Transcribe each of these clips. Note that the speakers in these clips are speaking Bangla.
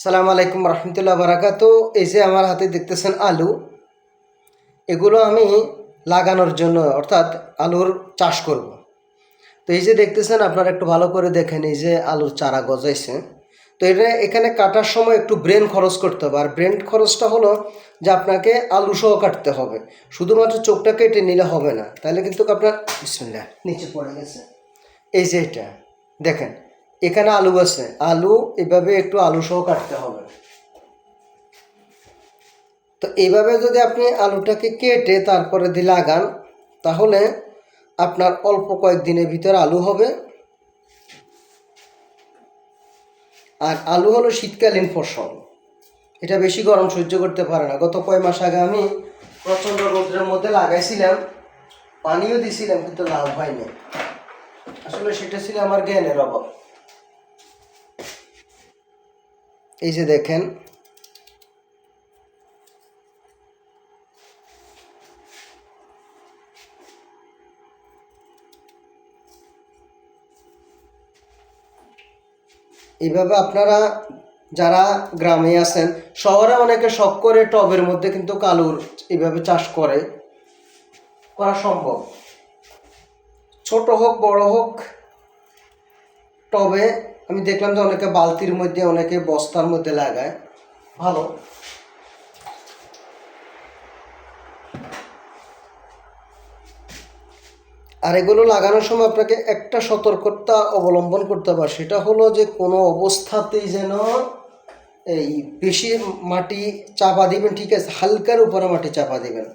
সালাম আলাইকুম রহমতুল্লাহ বারাকাত। এই যে আমার হাতে দেখতেছেন আলু, এগুলো আমি লাগানোর জন্য অর্থাৎ আলুর চাষ করব। তো এই যে দেখতেছেন, আপনারা একটু ভালো করে দেখেন এই যে আলুর চারা গজাইছে। তো এটা এখানে কাটার সময় একটু ব্রেন খরচ করতে হবে। আর ব্রেন খরচটা হলো যে আপনাকে আলু সহ কাটতে হবে। শুধুমাত্র চোখটা কেটে নিলে হবে না। তাহলে কিন্তু আপনার নিচে পড়ে গেছে। এই যে এটা, দেখেন। এখানে আলু আছে। আলু এভাবে একটু আলু সহ কাটতে হবে। তো এইভাবে যদি আপনি আলুটাকে কেটে তারপরে দিয়ে লাগান, তাহলে আপনার অল্প কয়েকদিনের ভিতরে আলু হবে। আর আলু হলো শীতকালীন ফসল। এটা বেশি গরম সহ্য করতে পারে না। গত কয় মাস আগে আমি প্রচণ্ড রোদ্রের মধ্যে লাগাইছিলাম। পানিও দিছিলাম, কিন্তু লাভ হয়নি। আসলে সেটা ছিল আমার জ্ঞানের অভাব। এই যে দেখেন। এইভাবে আপনারা যারা গ্রামে আছেন, শহরে অনেকে শখ করে টবের মধ্যে কিন্তু কালুর এইভাবে চাষ করে। করা সম্ভব। ছোট হোক, বড় হোক, টবে আমি দেখলাম যে অনেকে বালতির মধ্যে, অনেকে বস্তার মধ্যে লাগায়। ভালো। আর এগুলো লাগানোর সময় আপনাকে একটা সতর্কতা অবলম্বন করতে হবে সেটা হলো যে কোনো অবস্থাতেই যেন এই বেশি মাটি চাপা দিবেন, ঠিক আছে, হালকার উপরে মাটি চাপা দিবেন।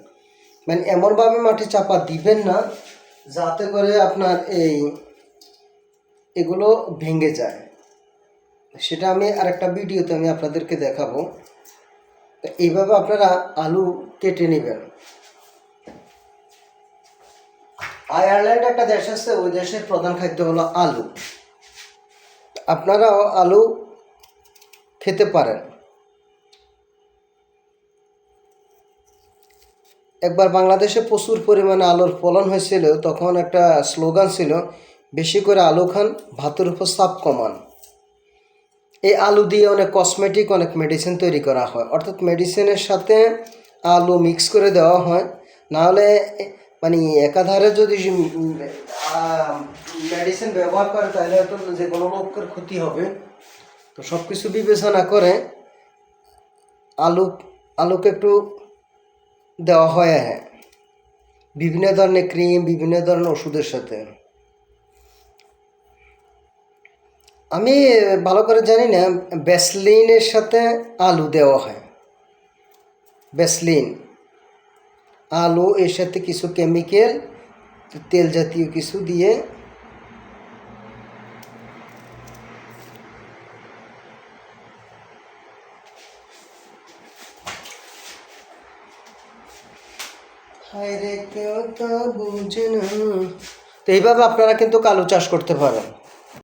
মানে এমনভাবে মাটি চাপা দিবেন না, যাতে করে আপনার এই এগুলো ভেঙে যায়। সেটা আমি আরেকটা ভিডিওতে আমি আপনাদেরকে দেখাবো। এইভাবে আপনারা আলু কেটে নেবেন। আয়ারল্যান্ড একটা দেশ আছে, ওই দেশের প্রধান খাদ্য হলো আলু। আপনারাও আলু খেতে পারেন। একবার বাংলাদেশে প্রচুর পরিমাণে আলুর ফলন হয়েছিল, তখন একটা স্লোগান ছিল বেশি করে আলু খান, ভাতের উপর চাপ কমান। এই আলু দিয়ে অনেক কসমেটিক অনেক মেডিসিন তৈরি করা হয়। অর্থাৎ মেডিসিনের সাথে আলু মিক্স করে দেওয়া হয়। নাহলে মানে একাধারে যদি মেডিসিন ব্যবহার করে, তাহলে হয়তো যে কোনো লোকের ক্ষতি হবে। তো সব কিছু বিবেচনা করে আলু, আলুকে একটু দেওয়া হয়। হ্যাঁ বিভিন্ন ধরনের ক্রিম বিভিন্ন ধরনের ওষুধের সাথে। আমি ভালো করে জানি না ব্যাসলিনের সাথে আলু দেওয়া হয়। ব্যাসলিন আলু এর সাথে কিছু কেমিক্যাল তেল জাতীয় কিছু দিয়ে তো এইভাবে আপনারা কিন্তু কালু চাষ করতে পারেন।